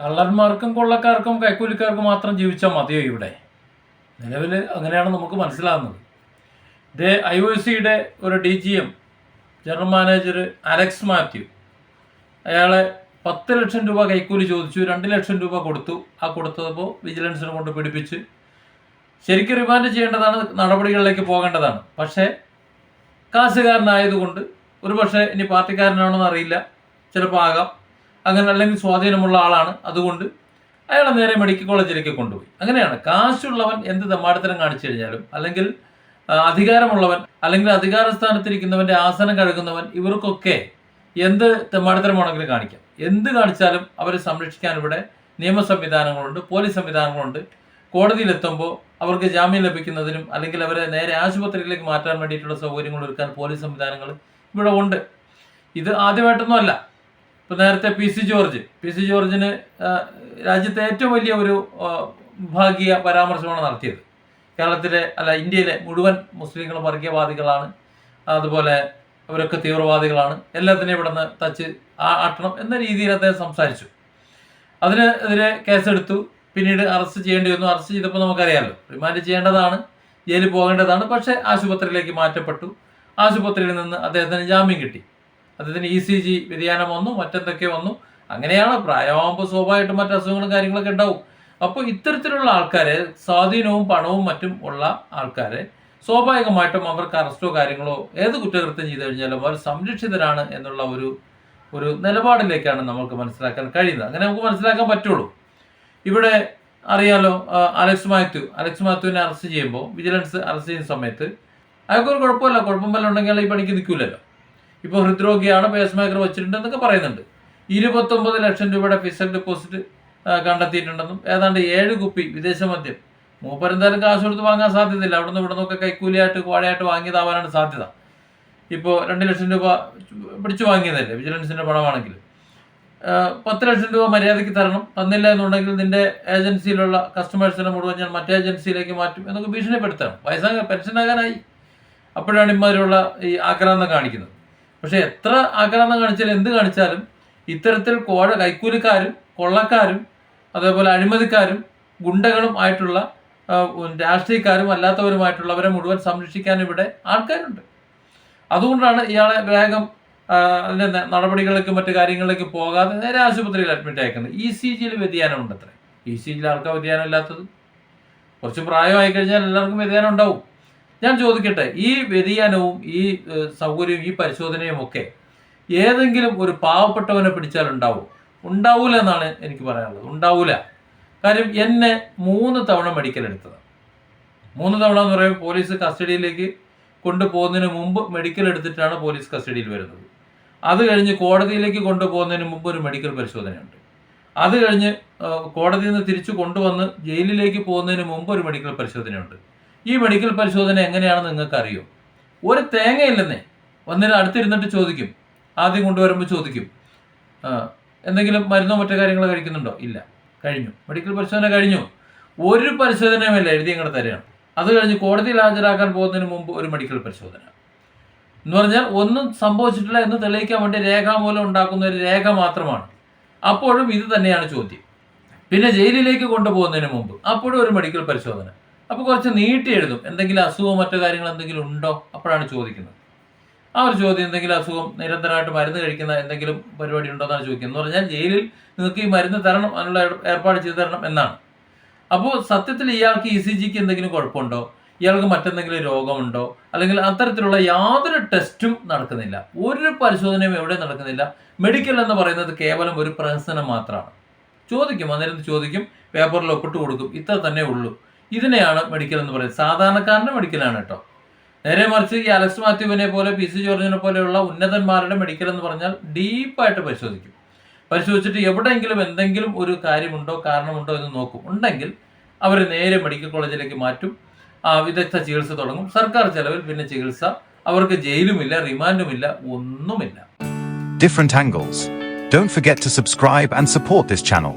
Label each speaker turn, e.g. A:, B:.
A: കള്ളന്മാർക്കും കൊള്ളക്കാർക്കും കൈക്കൂലിക്കാർക്കും മാത്രം ജീവിച്ചാൽ മതിയോ ഇവിടെ? നിലവിൽ അങ്ങനെയാണ് നമുക്ക് മനസ്സിലാകുന്നത് ഇത് ഐ ഒ സിയുടെ ഒരു D G M general manager Alex Mathew അയാളെ പത്ത് ലക്ഷം രൂപ കൈക്കൂലി ചോദിച്ചു രണ്ട് ലക്ഷം രൂപ കൊടുത്തു. ആ കൊടുത്തപ്പോൾ വിജിലൻസിനെ കൊണ്ട് പിടിപ്പിച്ച് ശരിക്കും റിമാൻഡ് ചെയ്യേണ്ടതാണ് നടപടികളിലേക്ക് പോകേണ്ടതാണ്. പക്ഷേ കാശുകാരനായതുകൊണ്ട് ഒരു പക്ഷേ ഇനി പാർട്ടിക്കാരനാണോ എന്നറിയില്ല ചിലപ്പോൾ ആകാം. അങ്ങനെ അല്ലെങ്കിൽ സ്വാധീനമുള്ള ആളാണ്. അതുകൊണ്ട് അയാളെ നേരെ മെഡിക്കൽ കോളേജിലേക്ക് കൊണ്ടുപോയി. അങ്ങനെയാണ് കാശുള്ളവൻ എന്ത് തെമ്മാടിത്തരം കാണിച്ചു കഴിഞ്ഞാലും അല്ലെങ്കിൽ അധികാരമുള്ളവൻ അല്ലെങ്കിൽ അധികാര സ്ഥാനത്തിരിക്കുന്നവന്റെ ആസനം കഴുകുന്നവൻ ഇവർക്കൊക്കെ എന്ത് തെമ്മാടത്തരമാണെങ്കിലും കാണിക്കാം. എന്ത് കാണിച്ചാലും അവരെ സംരക്ഷിക്കാൻ ഇവിടെ നിയമ സംവിധാനങ്ങളുണ്ട് പോലീസ് സംവിധാനങ്ങളുണ്ട്. കോടതിയിലെത്തുമ്പോൾ അവർക്ക് ജാമ്യം ലഭിക്കുന്നതിനും അല്ലെങ്കിൽ അവരെ നേരെ ആശുപത്രിയിലേക്ക് മാറ്റാൻ വേണ്ടിയിട്ടുള്ള സൗകര്യങ്ങൾ ഒരുക്കാൻ പോലീസ് സംവിധാനങ്ങൾ ഇവിടെ ഉണ്ട്. ഇത് ആദ്യമായിട്ടൊന്നും അല്ല ഇപ്പം നേരത്തെ P C George P C ജോർജിന് രാജ്യത്തെ ഏറ്റവും വലിയ ഒരു വിഭാഗീയ പരാമർശമാണ് നടത്തിയത്. കേരളത്തിലെ അല്ല ഇന്ത്യയിലെ മുഴുവൻ മുസ്ലിങ്ങളും വർഗീയവാദികളാണ്. അതുപോലെ അവരൊക്കെ തീവ്രവാദികളാണ്. എല്ലാത്തിനെയും ഇവിടെ നിന്ന് തച്ച് ആട്ടണം എന്ന രീതിയിൽ അദ്ദേഹം സംസാരിച്ചു. അതിനെതിരെ കേസെടുത്തു. പിന്നീട് അറസ്റ്റ് ചെയ്യേണ്ടി വന്നു. അറസ്റ്റ് ചെയ്തപ്പോൾ നമുക്കറിയാമല്ലോ റിമാൻഡ് ചെയ്യേണ്ടതാണ് ജയിലിൽ പോകേണ്ടതാണ് പക്ഷേ ആശുപത്രിയിലേക്ക് മാറ്റപ്പെട്ടു. ആശുപത്രിയിൽ നിന്ന് അദ്ദേഹത്തിന് ജാമ്യം കിട്ടി. അദ്ദേഹത്തിന് ഇ സി ജി വ്യതിയാനം വന്നു മറ്റെന്തൊക്കെ വന്നു? അങ്ങനെയാണ് പ്രായമാകുമ്പോൾ സ്വാഭാവികമായിട്ടും മറ്റു അസുഖങ്ങളും കാര്യങ്ങളൊക്കെ ഉണ്ടാവും. അപ്പോൾ ഇത്തരത്തിലുള്ള ആൾക്കാരെ സ്വാധീനവും പണവും മറ്റും ഉള്ള ആൾക്കാരെ സ്വാഭാവികമായിട്ടും അവർക്ക് അറസ്റ്റോ കാര്യങ്ങളോ ഏത് കുറ്റകൃത്യം ചെയ്തു കഴിഞ്ഞാലും അവർ സംരക്ഷിതരാണ് എന്നുള്ള ഒരു ഒരു നിലപാടിലേക്കാണ് നമുക്ക് മനസ്സിലാക്കാൻ കഴിയുന്നത്. അങ്ങനെ നമുക്ക് മനസ്സിലാക്കാൻ പറ്റുള്ളൂ. ഇവിടെ അറിയാലോ അലക്സ് മാത്യു. അലക്സ് മാത്യുവിനെ അറസ്റ്റ് ചെയ്യുമ്പോൾ വിജിലൻസ് അറസ്റ്റ് ചെയ്യുന്ന സമയത്ത് അയാൾക്കൊരു കുഴപ്പമില്ല കുഴപ്പം വല്ല ഉണ്ടെങ്കിൽ ഈ പണിക്ക് നിൽക്കില്ലല്ലോ ഇപ്പോൾ ഹൃദ്രോഗിയാണ് പേസ് മേക്കർ വെച്ചിട്ടുണ്ട് എന്നൊക്കെ പറയുന്നുണ്ട്. ഇരുപത്തൊമ്പത് ലക്ഷം രൂപയുടെ ഫിക്സഡ് ഡെപ്പോസിറ്റ് കണ്ടെത്തിയിട്ടുണ്ടെന്നും ഏതാണ്ട് ഏഴ് കുപ്പി വിദേശ മദ്യം. മൂപ്പരെന്തായാലും കാശ് കൊടുത്ത് വാങ്ങാൻ സാധ്യതയില്ല. അവിടുന്ന് ഇവിടെ നിന്നൊക്കെ കൈക്കൂലിയായിട്ട് കോഴയായിട്ട് വാങ്ങിയതാവാനാണ് സാധ്യത. ഇപ്പോൾ രണ്ട് ലക്ഷം രൂപ പിടിച്ചു വാങ്ങിയതല്ലേ? വിജിലൻസിന്റെ പണമാണെങ്കിൽ പത്ത് ലക്ഷം രൂപ മര്യാദയ്ക്ക് തരണം. തന്നില്ല എന്നുണ്ടെങ്കിൽ നിന്റെ ഏജൻസിയിലുള്ള കസ്റ്റമേഴ്സിനെ മുഴുവൻ ഞാൻ മറ്റേ ഏജൻസിയിലേക്ക് മാറ്റും എന്നൊക്കെ ഭീഷണിപ്പെടുത്തണം. വയസ്സാകാൻ പെൻഷനാകാനായി. അപ്പോഴാണ് ഇമാതിരിയുള്ള ഈ ആക്രാന്തം കാണിക്കുന്നത്. പക്ഷേ എത്ര ആക്രമണം കാണിച്ചാലും എന്ത് കാണിച്ചാലും ഇത്തരത്തിൽ കോഴ കൈക്കൂലിക്കാരും കൊള്ളക്കാരും അതേപോലെ അഴിമതിക്കാരും ഗുണ്ടകളും ആയിട്ടുള്ള രാഷ്ട്രീയക്കാരും അല്ലാത്തവരുമായിട്ടുള്ളവരെ മുഴുവൻ സംരക്ഷിക്കാൻ ഇവിടെ ആൾക്കാരുണ്ട്. അതുകൊണ്ടാണ് ഇയാളെ വേഗം അതിന്റെ നടപടികളിലേക്കും മറ്റു കാര്യങ്ങളിലേക്കും പോകാതെ നേരെ ആശുപത്രിയിൽ അഡ്മിറ്റ് അയക്കുന്നത് ഇ സി ജിയിൽ വ്യതിയാനം ഉണ്ട് അത്ര ഇ സി ജിയിൽ ആർക്കാ വ്യതിയാനം ഇല്ലാത്തത്? കുറച്ച് പ്രായമായി കഴിഞ്ഞാൽ എല്ലാവർക്കും വ്യതിയാനം ഉണ്ടാവും. ഞാൻ ചോദിക്കട്ടെ ഈ വ്യതിയാനവും ഈ സൗകര്യവും ഈ പരിശോധനയും ഒക്കെ ഏതെങ്കിലും ഒരു പാവപ്പെട്ടവനെ പിടിച്ചാൽ ഉണ്ടാവും? ഉണ്ടാവൂല എന്നാണ് എനിക്ക് പറയാനുള്ളത്. ഉണ്ടാവൂല. കാര്യം എന്നെ മൂന്ന് തവണ മെഡിക്കൽ എടുത്തത് മൂന്ന് തവണ എന്ന് പറയുമ്പോൾ പോലീസ് കസ്റ്റഡിയിലേക്ക് കൊണ്ടുപോകുന്നതിന് മുമ്പ് മെഡിക്കൽ എടുത്തിട്ടാണ് പോലീസ് കസ്റ്റഡിയിൽ വരുന്നത്. അത് കഴിഞ്ഞ് കോടതിയിലേക്ക് കൊണ്ടുപോകുന്നതിന് മുമ്പ് ഒരു മെഡിക്കൽ പരിശോധനയുണ്ട്. അത് കഴിഞ്ഞ് കോടതിയിൽ നിന്ന് തിരിച്ചു കൊണ്ടുവന്ന് ജയിലിലേക്ക് പോകുന്നതിന് മുമ്പ് ഒരു മെഡിക്കൽ പരിശോധനയുണ്ട്. ഈ മെഡിക്കൽ പരിശോധന എങ്ങനെയാണെന്ന് നിങ്ങൾക്ക് അറിയോ ഒരു തേങ്ങയില്ലെന്നേ. ഒന്നിനെ അടുത്തിരുന്നിട്ട് ചോദിക്കും. ആദ്യം കൊണ്ടുവരുമ്പോൾ ചോദിക്കും. എന്തെങ്കിലും മരുന്നോ മറ്റു കാര്യങ്ങളോ കഴിക്കുന്നുണ്ടോ? ഇല്ല. കഴിഞ്ഞു. മെഡിക്കൽ പരിശോധന കഴിഞ്ഞു. ഒരു പരിശോധനയുമല്ല. എഴുതി അങ്ങോട്ട് തരികയാണ്. അത് കഴിഞ്ഞ് കോടതിയിൽ ഹാജരാക്കാൻ പോകുന്നതിന് മുമ്പ് ഒരു മെഡിക്കൽ പരിശോധന. എന്ന് പറഞ്ഞാൽ ഒന്നും സംഭവിച്ചിട്ടില്ല എന്ന് തെളിയിക്കാൻ വേണ്ടി രേഖാമൂലം ഉണ്ടാക്കുന്ന ഒരു രേഖ മാത്രമാണ്. അപ്പോഴും ഇത് തന്നെയാണ് ചോദ്യം. പിന്നെ ജയിലിലേക്ക് കൊണ്ടുപോകുന്നതിന് മുമ്പ് അപ്പോഴും ഒരു മെഡിക്കൽ പരിശോധന. അപ്പോൾ കുറച്ച് നീട്ടി എഴുതും. എന്തെങ്കിലും അസുഖമോ മറ്റോ കാര്യങ്ങൾ എന്തെങ്കിലും ഉണ്ടോ? അപ്പോഴാണ് ചോദിക്കുന്നത്. ആ ഒരു ചോദ്യം എന്തെങ്കിലും അസുഖം നിരന്തരമായിട്ട് മരുന്ന് കഴിക്കുന്ന എന്തെങ്കിലും പരിപാടി ഉണ്ടോ എന്നാണ് ചോദിക്കുന്നത്. എന്ന് പറഞ്ഞാൽ ജയിലിൽ നിങ്ങൾക്ക് ഈ മരുന്ന് തരണം അതിനുള്ള ഏർ- ഏർപ്പാട് ചെയ്തു തരണം എന്നാണ്. അപ്പോൾ സത്യത്തിൽ ഇയാൾക്ക് ഇ സി ജിക്ക് എന്തെങ്കിലും കുഴപ്പമുണ്ടോ? ഇയാൾക്ക് മറ്റെന്തെങ്കിലും രോഗമുണ്ടോ? അല്ലെങ്കിൽ അത്തരത്തിലുള്ള യാതൊരു ടെസ്റ്റും നടക്കുന്നില്ല. ഒരു പരിശോധനയും എവിടെ നടക്കുന്നില്ല. മെഡിക്കൽ എന്ന് പറയുന്നത് കേവലം ഒരു പ്രഹസനം മാത്രമാണ്. ചോദിക്കും അന്നേരം ചോദിക്കും പേപ്പറിൽ ഒപ്പിട്ട് കൊടുക്കും. ഇത്ര തന്നെ ഉള്ളൂ. ഇതിനെയാണ് മെഡിക്കൽ എന്ന് പറയുന്നത്. സാധാരണക്കാരന്റെ മെഡിക്കലാണ് കേട്ടോ. നേരെ മറിച്ച് ഈ അലക്സ് മാത്യുവിനെ പോലെ പി സി ജോർജിനെ പോലെയുള്ള ഉന്നതന്മാരുടെ മെഡിക്കൽ എന്ന് പറഞ്ഞാൽ ഡീപ്പായിട്ട് പരിശോധിക്കും. പരിശോധിച്ചിട്ട് എവിടെയെങ്കിലും എന്തെങ്കിലും ഒരു കാര്യമുണ്ടോ കാരണമുണ്ടോ എന്ന് നോക്കും. ഉണ്ടെങ്കിൽ അവർ നേരെ മെഡിക്കൽ കോളേജിലേക്ക് മാറ്റും. ആ വിദഗ്ധ ചികിത്സ തുടങ്ങും. സർക്കാർ ചെലവിൽ പിന്നെ ചികിത്സ. അവർക്ക് ജയിലുമില്ല റിമാൻഡുമില്ല ഒന്നുമില്ല.
B: Different angles don't forget to subscribe and support this channel.